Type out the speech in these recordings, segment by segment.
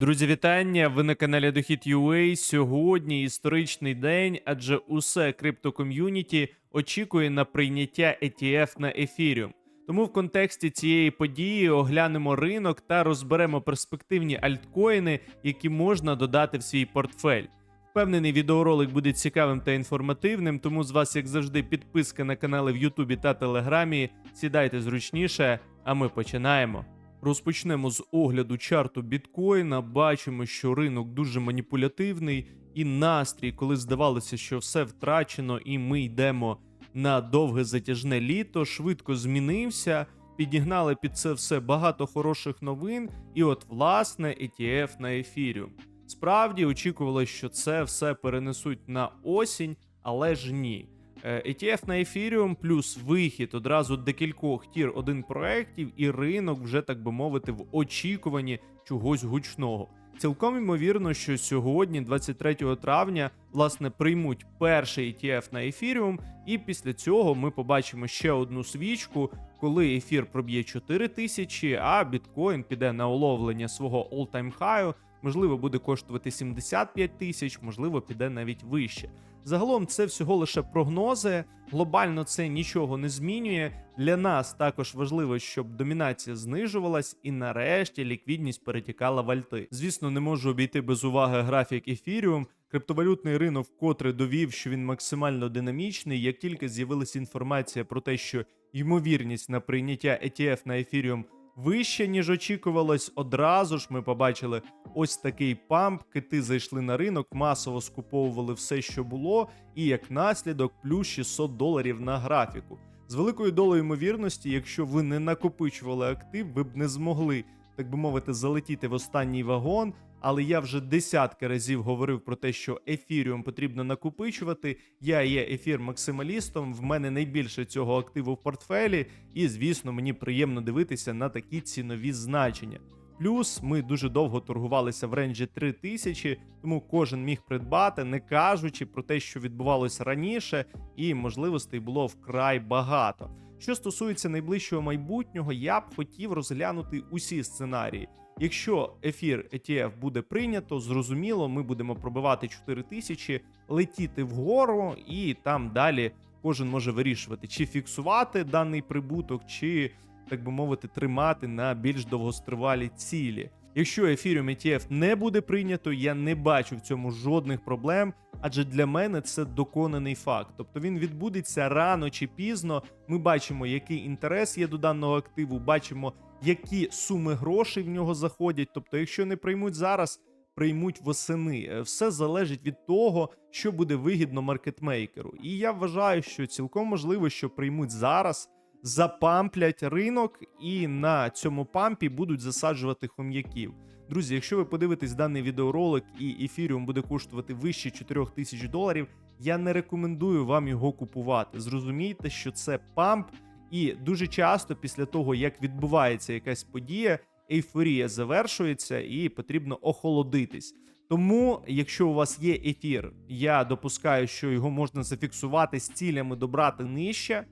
Друзі, вітання! Ви на каналі Дохід UA. Сьогодні історичний день, адже усе криптоком'юніті очікує на прийняття ETF на Ethereum. Тому в контексті цієї події оглянемо ринок та розберемо перспективні альткоїни, які можна додати в свій портфель. Впевнений, відеоролик буде цікавим та інформативним, тому з вас, як завжди, підписка на канали в Ютубі та Телеграмі. Сідайте зручніше, а ми починаємо. Розпочнемо з огляду чарту біткоїна. Бачимо, що ринок дуже маніпулятивний, і настрій, коли здавалося, що все втрачено, і ми йдемо на довге затяжне літо, швидко змінився. Підігнали під це все багато хороших новин, і от власне ETF на Ethereum. Справді очікувалось, що це все перенесуть на осінь, але ж ні. Е, ETF на Ethereum плюс вихід одразу декількох тір один проєктів, і ринок вже так би мовити в очікуванні чогось гучного. Цілком ймовірно, що сьогодні, 23 травня, власне, приймуть перший ETF на Ethereum, і після цього ми побачимо ще одну свічку, коли ефір проб'є 4 тисячі, а біткоін піде на уловлення свого all-time high, можливо, буде коштувати 75 тисяч, можливо, піде навіть вище. Загалом це всього лише прогнози. Глобально це нічого не змінює. Для нас також важливо, щоб домінація знижувалась і нарешті ліквідність перетікала в альти. Звісно, не можу обійти без уваги графік ефіріум. Криптовалютний ринок вкотре довів, що він максимально динамічний. Як тільки з'явилася інформація про те, що ймовірність на прийняття ETF на ефіріум вище, ніж очікувалось, одразу ж ми побачили ось такий памп. Кити зайшли на ринок, масово скуповували все, що було, і як наслідок плюс 600 доларів на графіку. З великою долею ймовірності, якщо ви не накопичували актив, ви б не змогли, так би мовити, залетіти в останній вагон. Але я вже десятки разів говорив про те, що ефіріум потрібно накопичувати. Я є ефір максималістом. В мене найбільше цього активу в портфелі, і звісно, мені приємно дивитися на такі цінові значення. Плюс ми дуже довго торгувалися в ренджі 3000, тому кожен міг придбати, не кажучи про те, що відбувалося раніше, і можливостей було вкрай багато. Що стосується найближчого майбутнього, я б хотів розглянути усі сценарії. Якщо ефір ETF буде прийнято, зрозуміло, ми будемо пробивати 4000, летіти вгору, і там далі кожен може вирішувати, чи фіксувати даний прибуток, чи так би мовити, тримати на більш довгостривалі цілі. Якщо Ethereum ETF не буде прийнято, я не бачу в цьому жодних проблем, адже для мене це доконаний факт. Тобто він відбудеться рано чи пізно. Ми бачимо, який інтерес є до даного активу, бачимо, які суми грошей в нього заходять. Тобто, якщо не приймуть зараз, приймуть восени. Е, Все залежить від того, що буде вигідно маркетмейкеру. І я вважаю, що цілком можливо, що приймуть зараз запамплять ринок і на цьому пампі будуть засаджувати хом'яків. Друзі, якщо ви подивитесь даний відеоролик і ефіріум буде коштувати вище 4 тисяч доларів, я не рекомендую вам його купувати. Зрозумійте, що це памп, і дуже часто після того, як відбувається якась подія, ейфорія завершується і потрібно охолодитись. Тому, якщо у вас є ефір, я допускаю, що його можна зафіксувати з цілями добрати нижче.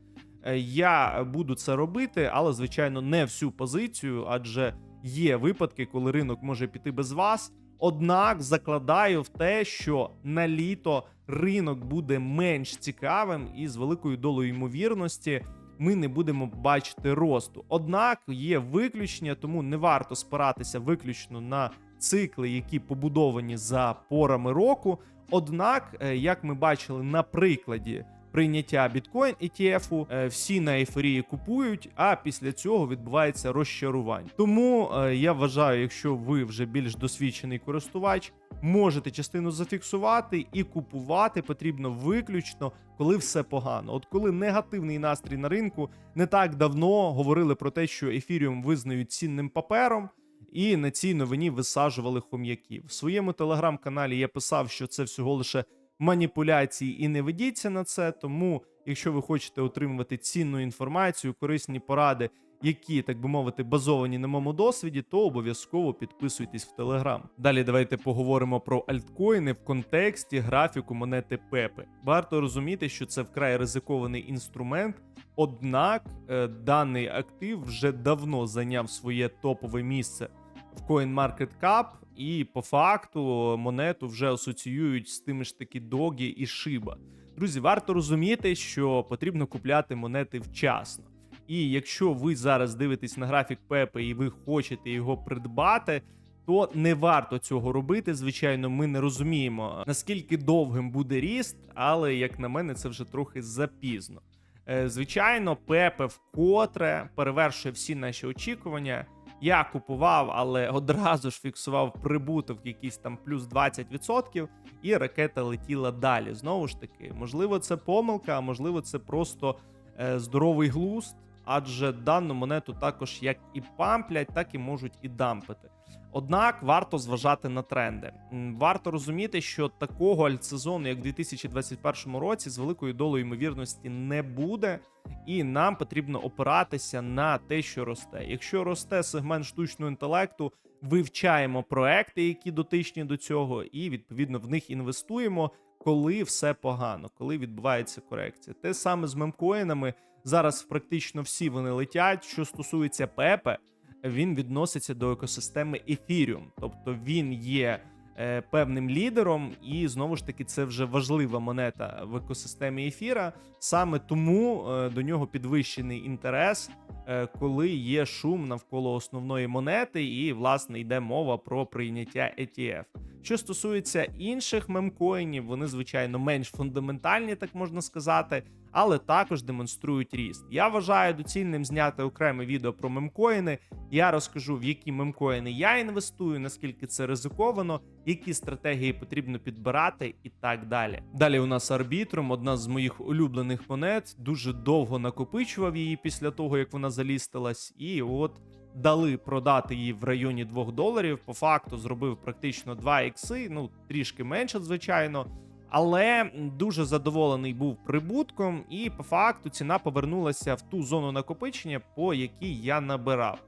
Е, Я буду це робити, але звичайно не всю позицію, адже є випадки, коли ринок може піти без вас. Однак закладаю в те, що на літо ринок буде менш цікавим і з великою долею ймовірності ми не будемо бачити росту. Однак є виключення, тому не варто спиратися виключно на цикли, які побудовані за порами року. Однак, е, як ми бачили на прикладі прийняття біткоін ETF, е, всі на ейфорії купують, а після цього відбувається розчарування. Тому е, я вважаю, якщо ви вже більш досвідчений користувач, можете частину зафіксувати і купувати потрібно виключно, коли все погано. От коли негативний настрій на ринку не так давно говорили про те, що ефіріум визнають цінним папером. І на цій новині висаджували хом'яків. В своєму телеграм-каналі я писав, що це всього лише маніпуляції і не ведіться на це. Тому, якщо ви хочете отримувати цінну інформацію, корисні поради, які, так би мовити, базовані на моєму досвіді, то обов'язково підписуйтесь в Телеграм. Далі давайте поговоримо про альткоїни в контексті графіку монети Пепи. Варто розуміти, що це вкрай ризикований інструмент. Однак е, даний актив вже давно зайняв своє топове місце в CoinMarketCap, і по факту монету вже асоціюють з тими ж таки Догі і Shiba. Друзі, варто розуміти, що потрібно купляти монети вчасно. І якщо ви зараз дивитесь на графік Пепе і ви хочете його придбати, то не варто цього робити. Звичайно, ми не розуміємо, наскільки довгим буде ріст, але як на мене, це вже трохи запізно. Е, Звичайно, Пепе вкотре перевершує всі наші очікування. Я купував, але одразу ж фіксував прибуток якийсь там плюс 20%, і ракета летіла далі. Знову ж таки, можливо, це помилка, а можливо, це просто е, здоровий глузд, адже дану монету також як і памплять, так і можуть і дампити. Однак варто зважати на тренди. Варто розуміти, що такого альтсезону, як в 2021 році, з великою долею ймовірності не буде, і нам потрібно опиратися на те, що росте. Якщо росте сегмент штучного інтелекту, вивчаємо проекти, які дотичні до цього, і відповідно в них інвестуємо, коли все погано, коли відбувається корекція. Те саме з мемкоїнами. Зараз практично всі вони летять. Що стосується Пепе, він відноситься до екосистеми Ethereum, тобто він є е, певним лідером, і знову ж таки це вже важлива монета в екосистемі ефіра. Саме тому е, до нього підвищений інтерес, е, коли є шум навколо основної монети, і власне йде мова про прийняття ETF. Що стосується інших мемкоїнів, вони звичайно менш фундаментальні, так можна сказати, але також демонструють ріст. Я вважаю доцільним зняти окреме відео про мемкоїни. Я розкажу, в які мемкоїни я інвестую, наскільки це ризиковано, які стратегії потрібно підбирати, і так далі. Далі у нас Arbitrum, одна з моїх улюблених монет. Дуже довго накопичував її після того, як вона залістилась, і от. Дали продати її в районі 2 доларів. По факту зробив практично 2 ікси, ну трішки менше, звичайно. Але дуже задоволений був прибутком, і по факту ціна повернулася в ту зону накопичення, по якій я набирав.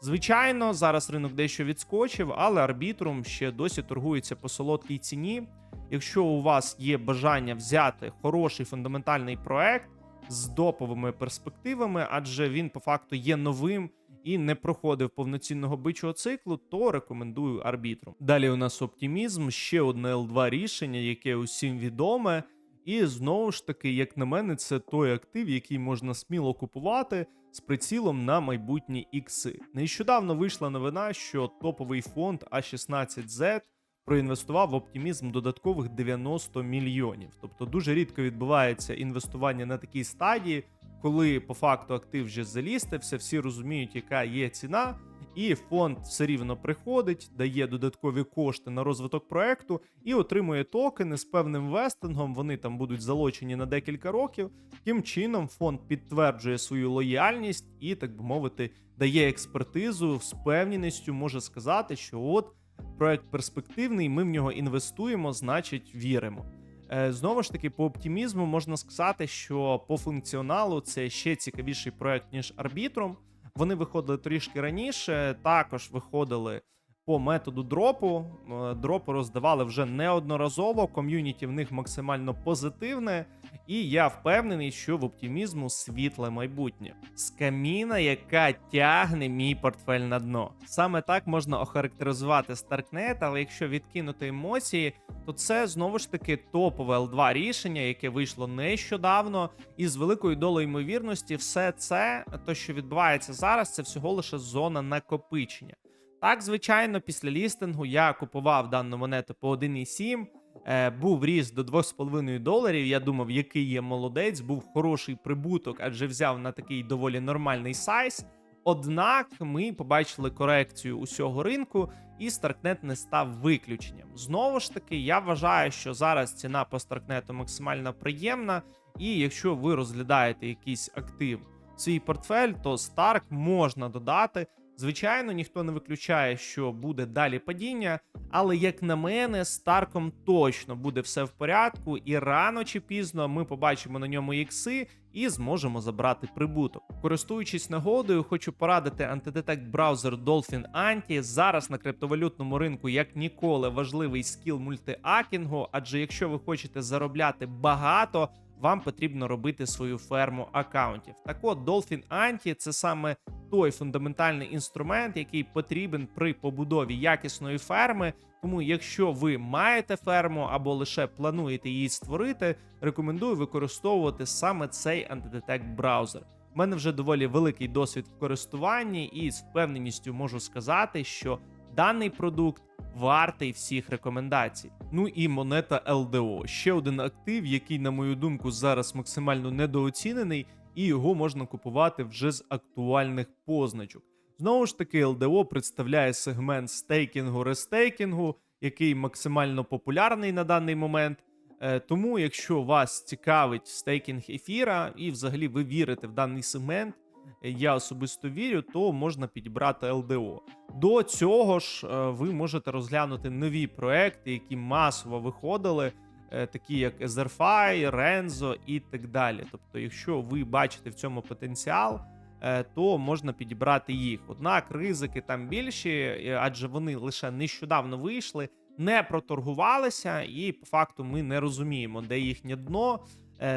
Звичайно, зараз ринок дещо відскочив, але арбітрум ще досі торгується по солодкій ціні. Якщо у вас є бажання взяти хороший фундаментальний проект з доповими перспективами, адже він по факту є новим і не проходив повноцінного бичого циклу, то рекомендую арбітрум. Далі у нас оптимізм, ще одне L2 рішення, яке усім відоме. І знову ж таки, як на мене, це той актив, який можна сміло купувати з прицілом на майбутні ікси. Нещодавно вийшла новина, що топовий фонд А16Z проінвестував в оптимізм додаткових 90 мільйонів. Тобто дуже рідко відбувається інвестування на такій стадії, коли по факту актив вже залістився, всі розуміють, яка є ціна. І фонд все рівно приходить, дає додаткові кошти на розвиток проекту і отримує токени з певним вестингом. Вони там будуть залочені на декілька років. Таким чином, фонд підтверджує свою лояльність і, так би мовити, дає експертизу з певністю, може сказати, що от проект перспективний, ми в нього інвестуємо, значить, віримо. Е, Знову ж таки, по оптимізму можна сказати, що по функціоналу це ще цікавіший проект, ніж арбітром. Вони виходили трішки раніше, також виходили по методу дропу. Е, Дропи роздавали вже неодноразово. Ком'юніті в них максимально позитивне, і я впевнений, що в оптимізму світле майбутнє. З каміна, яка тягне мій портфель на дно. Саме так можна охарактеризувати Starknet, але якщо відкинути емоції, то це знову ж таки топове L2 рішення, яке вийшло нещодавно, і з великою долею ймовірності, все це, то що відбувається зараз, це всього лише зона накопичення. Так, звичайно, після лістингу я купував дану монету по 1,7. Е, був ріст до 2,5 доларів. Я думав, який є молодець, був хороший прибуток, адже взяв на такий доволі нормальний сайз. Однак ми побачили корекцію усього ринку, і Starknet не став виключенням. Знову ж таки, я вважаю, що зараз ціна по Starknet максимально приємна, і якщо ви розглядаєте якийсь актив в свій портфель, то Stark можна додати. Звичайно, ніхто не виключає, що буде далі падіння, але як на мене, з Старком точно буде все в порядку, і рано чи пізно ми побачимо на ньому ікси і зможемо забрати прибуток. Користуючись нагодою, хочу порадити антидетект браузер Dolphin Anti. Зараз на криптовалютному ринку як ніколи важливий скіл мультиакінгу, адже якщо ви хочете заробляти багато. Вам потрібно робити свою ферму акаунтів. Так от, Dolphin Anti це саме той фундаментальний інструмент, який потрібен при побудові якісної ферми. Тому, якщо ви маєте ферму або лише плануєте її створити, рекомендую використовувати саме цей антидетект браузер. У мене вже доволі великий досвід в користуванні, і з впевненістю можу сказати, що даний продукт вартий всіх рекомендацій. Ну і монета LDO. Ще один актив, який, на мою думку, зараз максимально недооцінений, і його можна купувати вже з актуальних позначок. Знову ж таки, LDO представляє сегмент стейкінгу рестейкінгу, який максимально популярний на даний момент. Е, Тому, якщо вас цікавить стейкінг ефіра, і взагалі ви вірите в даний сегмент, я особисто вірю, то можна підібрати LDO. До цього ж е, ви можете розглянути нові проекти, які масово виходили, е, такі як Etherfi, Renzo і так далі. Тобто, якщо ви бачите в цьому потенціал, е, то можна підібрати їх. Однак ризики там більші, адже вони лише нещодавно вийшли, не проторгувалися, і по факту ми не розуміємо, де їхнє дно,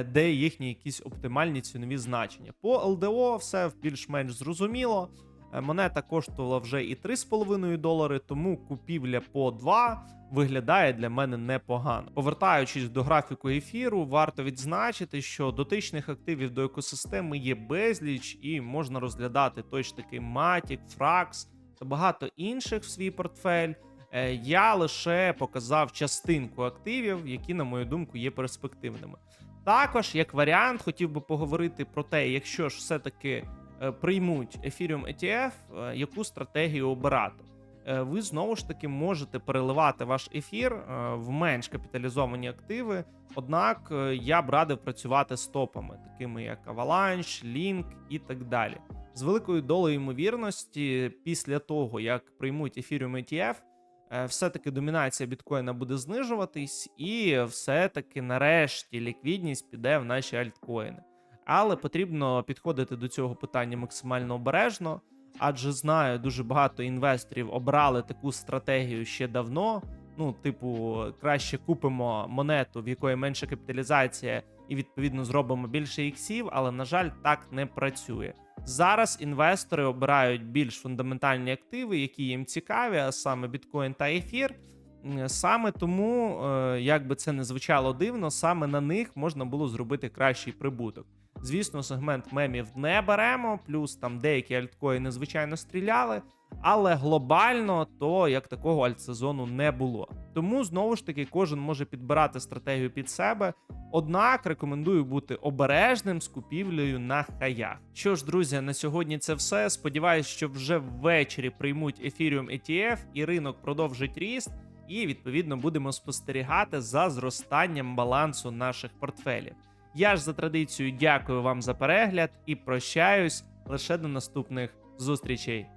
де їхні якісь оптимальні цінові значення. По ЛДО все більш-менш зрозуміло. Е, Монета коштувала вже і 3,5 долари, тому купівля по 2 виглядає для мене непогано. Повертаючись до графіку ефіру, варто відзначити, що дотичних активів до екосистеми є безліч, і можна розглядати той ж таки Matic, Frax та багато інших в свій портфель. Е, Я лише показав частинку активів, які, на мою думку, є перспективними. Також, як варіант, хотів би поговорити про те, якщо ж все-таки е, приймуть Ethereum ETF, е, яку стратегію обирати. Е, Ви знову ж таки можете переливати ваш ефір в менш капіталізовані активи. Однак я б радив працювати з топами, такими як Avalanche, Link і так далі. З великою долею ймовірності, після того як приймуть Ethereum ETF, все-таки домінація біткоїна буде знижуватись, і все-таки нарешті ліквідність піде в наші альткоїни. Але потрібно підходити до цього питання максимально обережно, адже знаю, дуже багато інвесторів обрали таку стратегію ще давно. Ну, типу, краще купимо монету, в якої менша капіталізація, і відповідно зробимо більше іксів, але на жаль, так не працює. Зараз інвестори обирають більш фундаментальні активи, які їм цікаві, а саме біткоін та ефір. Саме тому, е, як би це не звучало дивно, саме на них можна було зробити кращий прибуток. Звісно, сегмент мемів не беремо, плюс там деякі альткоїни звичайно стріляли, але глобально то як такого альтсезону не було. Тому знову ж таки кожен може підбирати стратегію під себе. Однак рекомендую бути обережним з купівлею на хаях. Що ж, друзі, на сьогодні це все. Сподіваюсь, що вже ввечері приймуть Ethereum ETF і ринок продовжить ріст. І відповідно будемо спостерігати за зростанням балансу наших портфелів. Я ж за традицією дякую вам за перегляд і прощаюсь лише до наступних зустрічей.